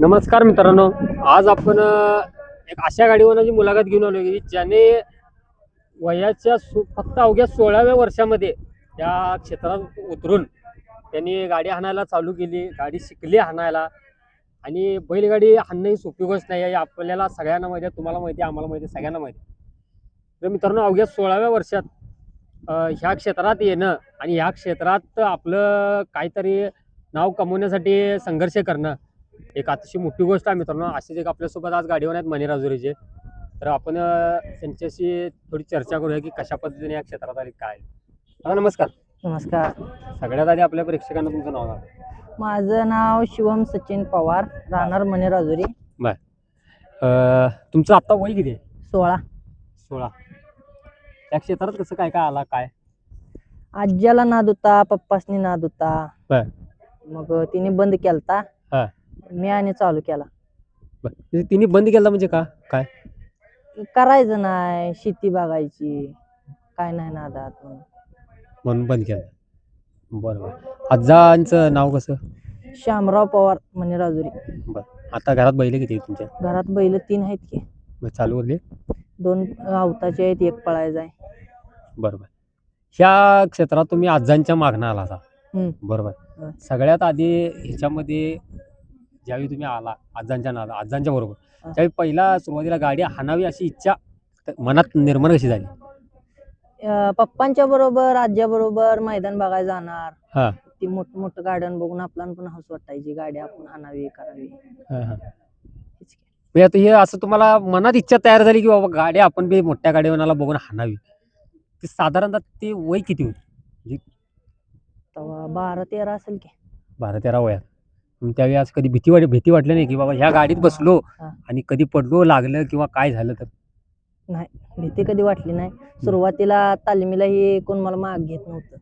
नमस्कार मित्रांनो. आज आपण एक अशा गाडीवरची मुलाखत घेऊन आलो की ज्याने वयाच्या सो- फक्त अवघ्या सोळाव्या वर्षामध्ये त्या क्षेत्रात उतरून त्यांनी गाडी हाणायला चालू केली गाडी शिकली हाणायला आणि बैलगाडी हाणणंही सोपी गोष्ट नाही आहे. आपल्याला सगळ्यांना माहिती आहे तुम्हाला माहिती आहे आम्हाला माहिती आहे सगळ्यांना माहिती आहे. तर मित्रांनो अवघ्या सोळाव्या वर्षात ह्या क्षेत्रात येणं आणि ह्या क्षेत्रात आपलं काहीतरी नाव कमवण्यासाठी संघर्ष करणं एक अतिशय मोठी गोष्ट आहे मित्रांनो. असेच एक आपल्यासोबत आज गाडीवर आहेत मनी राजुरीचे तर आपण त्यांच्याशी थोडी चर्चा करूया की कशा पद्धतीने या क्षेत्रात आले काय. हा नमस्कार. नमस्कार. सगळ्यात आधी आपल्या प्रेक्षकांना तुमचं नाव सांगा. माझं नाव शिवम सचिन पवार राहणार मने राजुरी अ, तुमचं आत्ता वय किती? सोळा. सोळा. त्या क्षेत्रात कसं काय काय आला काय? आज्याला नाद होता पप्पासनी नाद होता. बर. मग तिने बंद केलता. मी आणि चालू केला. बरं म्हणजे तिने बंद केला म्हणजे का? काय? करायचं नाही शेती बघायची. काय नाही नादात म्हणून. म्हणून बंद केला. बरं बरं. आजांचं नाव कसं? श्यामराव पवार मने राजुरी. बरं. आता घरात बैल किती आहेत तुमच्या? घरात बैल तीन आहेत की. मग चालू करले दोन आवताचे आहेत एक पळायचा आहे. बरोबर ह्या क्षेत्रात तुम्ही आजांच्या मागणं आला हम्म. बरोबर हं. सगळ्यात आधी ह्याच्यामध्ये ज्यावेळी तुम्ही आला आजांच्या नादा आजांच्या बरोबर. त्यावेळी पहिला सुरुवातीला गाडी हाणावी अशी इच्छा त- मनात निर्माण कशी झाली? अं, पप्पांच्या बरोबर आज्या बरोबर मैदान बघायला जाणार. हा. ती मोठ मोठं गार्डन बघून आपल्याला पण हौस वाटायची गाडी आपण हाणावी करावी. म्हणजे आता हे असं तुम्हाला मनात इच्छा तयार झाली की बाबा गाडी आपण बी मोठ्या गाडीवानाला बघून हाणावी? ती साधारणतः ते वय किती होती? तेव्हा बारा तेरा असेल की. बारा तेरा वयात. त्यावेळी असं कधी भीती वाट भीती वाटली नाही की बाबा ह्या गाडीत बसलो हा. आणि कधी पडलो लागलं किंवा काय झालं तर? भीती कधी वाटली नाही. सुरुवातीला तालमीलाही कोण मला माग घेत हा. नव्हतं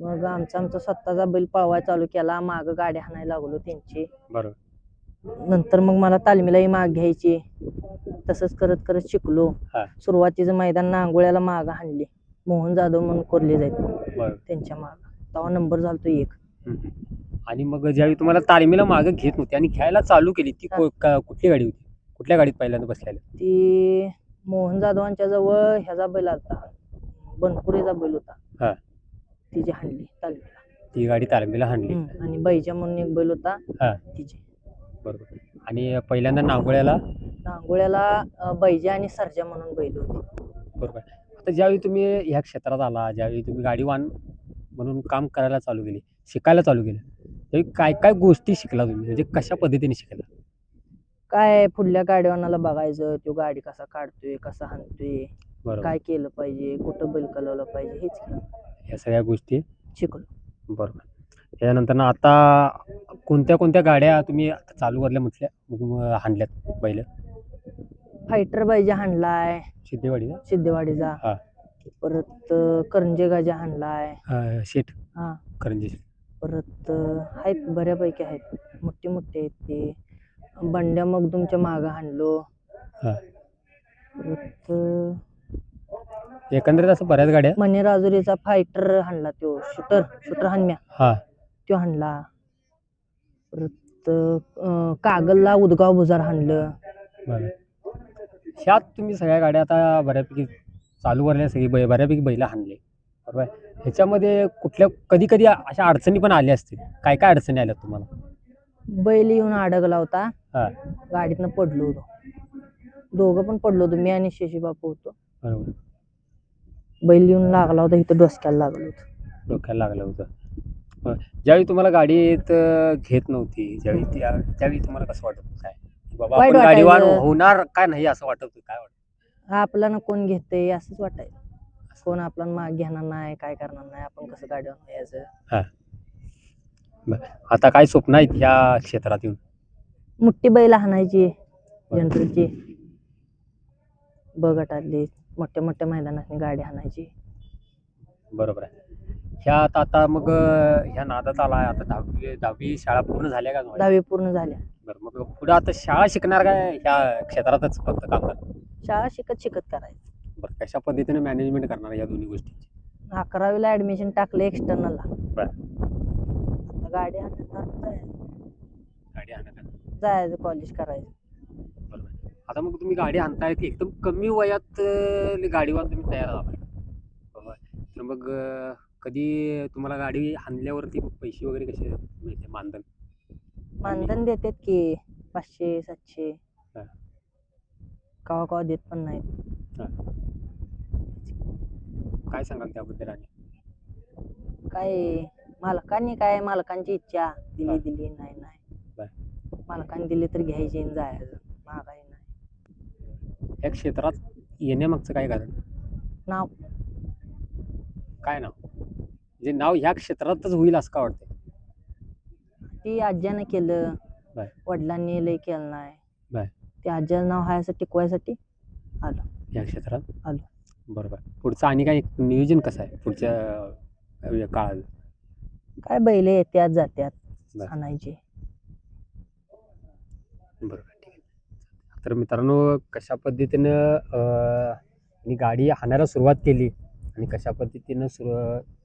मग आमचा आमचा स्वतःचा बैल पळवाय चालू केला. माग गाडी हाणायला लागलो त्यांची. बरोबर. नंतर मग मला तालमीलाही माग घ्यायची. तसंच करत करत शिकलो. हा. सुरुवातीचं मैदान नांगोळ्याला माग हाणली. मोहन जाधव म्हणून कोरले जायत बरोबर. त्यांच्या माग. तेव्हा नंबर झालतो एक. हम्म. आणि मग ज्यावेळी तुम्हाला तालमीला मागं घेत नव्हती आणि घ्यायला चालू केली ती को- का- कुठली गाडी होती? कुठल्या गाडीत पहिल्यांदा बसलेल्या ती मोहन जाधवांच्या जवळ ह्याचा बैल आलता बनपुरेचा बैल हा. होता तिची हाणली तालमीला. ती गाडी तालमीला हाणली. हम्म. आणि बैजा म्हणून एक बैल होता. हा. तिचे. बरोबर. आणि पहिल्यांदा नांगोळ्याला? नांगोळ्याला अं, बैजा आणि सरजा म्हणून बैल होते. बरोबर. आता ज्यावेळी तुम्ही ह्या क्षेत्रात आला ज्यावेळी तुम्ही गाडीवान म्हणून काम करायला चालू केली शिकायला चालू केलं त्यावेळी काय काय गोष्टी शिकला तुम्ही? म्हणजे कशा पद्धतीने शिकला? काय पुढल्या गाडीवानाला बघायचं तो गाडी कसा काढतोय कसा हाणतोय बरोबर. काय केलं पाहिजे कुठं बैल कलवलं पाहिजे हेच. ह्या सगळ्या गोष्टी? शिकलो. बरोबर. त्याच्यानंतर ना आता कोणत्या कोणत्या गाड्या तुम्ही आता चालू करल्या म्हटल्या हाणल्यात बैल? फायटर बैजा हाणलाय. सिद्धेवाडी सिद्धेवाडीचा. हा. परत अं, करंजे गाजा हाणलाय. शेठ. हा. करंजी परत आहेत बऱ्यापैकी आहेत. मोठे मोठे आहेत ते. बंड्या मग तुमच्या मागं हाणलो. हा. परत एकंदरीत असं बऱ्याच गाड्या? मने राजुरीचा फायटर हाणला तो. शूटर शूटर हाणम्या. हा. तो हाणला. परत अं, कागलला उदगाव बुजार हाणलं. बरं. ह्यात तुम्ही सगळ्या गाड्या आता बऱ्यापैकी चालू करल्या सगळी बै बऱ्यापैकी बैल हाणले. बरोबर? आहे? ह्याच्यामध्ये कुठल्या कधी कधी अशा अडचणी पण आल्या असतील. काय काय अडचणी आल्या तुम्हाला? बैल येऊन अडगला होता. हा. गाडीतनं पडलो होतो. दोघं पण पडलो होतो. मी आणि शशी बापू होतो. बरोबर. बैल येऊन लागला होता. इथं डोसक्याला लागलो होतो. डोक्याला लागलं होतं. बरं. ज्यावेळी तुम्हाला गाडीत अं, घेत नव्हती ज्यावेळी त्या त्यावेळी तुम्हाला कसं वाटत होतं? काय? की बाबा वाईट आपण गाडीवान वाटायचं. होणार काय नाही असं वाटत होतं? काय वाटत आपल्याला कोण घेते असंच वाटायचं. कोण आपल्याला माग घेणार नाही काय करणार नाही आपण कसं गाडीवर यायचं आता काय स्वप्न आहेत ह्या क्षेत्रात येऊन? मोठी बैल हाणायची जनरलची बगटातली मोठ्या मोठ्या मैदानात गाडी हाणायची बरोबर आहे. ह्यात आता मग अं, ह्या नादात आला आता दहावी दहावी शाळा पूर्ण झाल्या का तुम्हाला? दहावी पूर्ण झाल्या. बरं मग पुढे आता शाळा शिकणार काय ह्या क्षेत्रातच फक्त काम करणार शाळा शिकत शिकत करायचं. बरं कशा पद्धतीने मॅनेजमेंट करणार या दोन्ही गोष्टी अकरावीला ऍडमिशन टाकलं एक्सटर्नलला बर. आता गाडी गाडी आणत जायचं कॉलेज करायचं. बरोबर. आता मग तुम्ही गाडी आणताय की एकदम कमी वयात अं, गाडीवर तुम्ही तयार झालाय बरोबर. तर मग अं, कधी तुम्हाला गाडी आणल्यावरती पैसे वगैरे कसे मिळते? मानधन? मानधन देतात की पाचशे सातशे. हा. कवा कवा देत पण नाहीत. काय सांगाल त्याबद्दल आणि? काय मालकांनी काय मालकांची इच्छा दिली. दिली नाही नाही. मालकांनी दिली तर घ्यायची आणि जायचं. मागाय नाही. या क्षेत्रात येण्यामागचं काय कारण? नाव. काय नाव? म्हणजे नाव ह्या क्षेत्रातच होईल असं का वाटतंय? ती आज्यानं केलं. बर. वडिलांनी लय केलं बर. नाही ते आज्याचं नाव हाय असं टिकवायसाठी या क्षेत्रात? आलो. बरोबर. पुढचं आणि काय नियोजन कसं आहे? पुढच्या काळात? काय बैल येत्यात जात्यात बर. आणायची. बरोबर ठीक आहे. तर मित्रांनो कशा पद्धतीनं मी गाडी हाणायला सुरुवात केली आणि कशा पद्धतीनं सुरू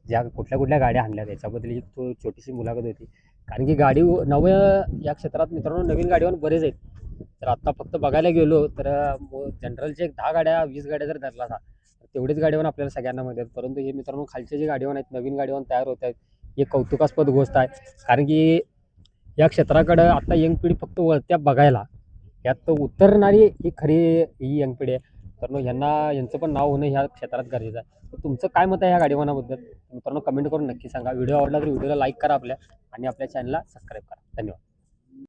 ज्या कुठल्या कुठल्या गाड्या हाणल्या त्याच्याबद्दल एक तो छोटीशी मुलाखत होती. कारण की गाडी नव या क्षेत्रात मित्रांनो नवीन गाडीवर बरेच आहेत. तर आत्ता फक्त बघायला गेलो तर जनरलचे एक दहा गाड्या वीस गाड्या जर धरला असा तेवढीच गाडीवान आपल्याला सगळ्यांना माहिती आहेत. परंतु हे मित्रांनो खालचे जे गाडीवान आहेत नवीन गाडीवान तयार होत आहेत. हे एक कौतुकास्पद गोष्ट आहे. कारण की या क्षेत्राकडं आता यंग पिढी फक्त वळत्या बघायला. यात उतरणारी ही खरी ही यंग पिढी आहे. तर मग यांना यांचं पण नाव होणं ह्या क्षेत्रात गरजेचं आहे. तर तुमचं काय मत आहे ह्या गाडीवानाबद्दल मित्रांनो कमेंट करून नक्की सांगा. व्हिडिओ आवडला तर व्हिडिओला लाईक करा आपल्या आणि आपल्या चॅनलला सबस्क्राईब करा. धन्यवाद.